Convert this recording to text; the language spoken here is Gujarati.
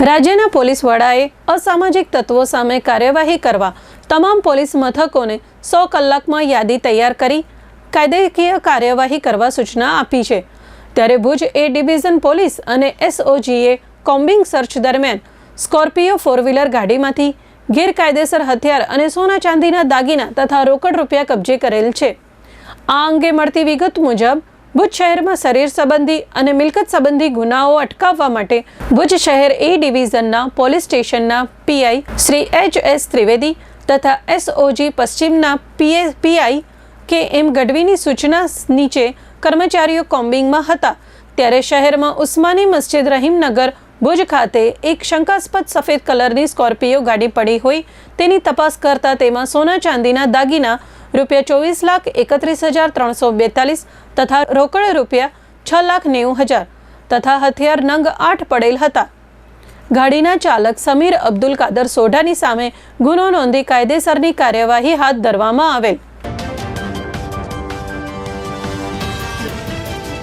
રાજ્યના પોલીસ વડાએ અસામાજિક તત્વો સામે કાર્યવાહી કરવા તમામ પોલીસ મથકોને સો કલાકમાં યાદી તૈયાર કરી કાયદાકીય કાર્યવાહી કરવા સૂચના આપી છે. ત્યારે ભુજ એ ડિવિઝન પોલીસ અને એસઓજીએ કોમ્બિંગ સર્ચ દરમિયાન સ્કોર્પિયો ફોર વ્હીલર ગાડીમાંથી ગેરકાયદેસર હથિયાર અને સોના ચાંદીના દાગીના તથા રોકડ રૂપિયા કબજે કરેલ છે. આ અંગે મળતી વિગત મુજબ ભુજ શહેરમાં શરીર સંબંધી અને મિલકત સંબંધી ગુનાઓ અટકાવવા માટે ભુજ શહેર એ ડિવિઝનના પોલીસ સ્ટેશનના PI Shri H S Trivedi તથા એસઓજી પશ્ચિમના પીએ પીઆઈ કે એમ ગઢવીની સૂચના નીચે કર્મચારીઓ કોમ્બિંગમાં હતા. ત્યારે શહેરમાં ઉસ્માની મસ્જિદ રહીમનગર ભુજ ખાતે એક શંકાસ્પદ સફેદ કલરની સ્કોર્પિયો ગાડી પડી હોય તેની તપાસ કરતા તેમાં સોના ચાંદીના દાગીના રૂપિયા ચોવીસ લાખ એકત્રીસ હજાર ત્રણસો બેતાલીસ તથા રોકડ રૂપિયા છ લાખ નેવું હજાર તથા હથિયાર નંગ આઠ પડેલ હતા. ગાડીના ચાલક સમીર અબ્દુલ કાદર સોઢાની સામે ગુનો નોંધી કાયદેસરની કાર્યવાહી હાથ ધરવામાં આવેલ.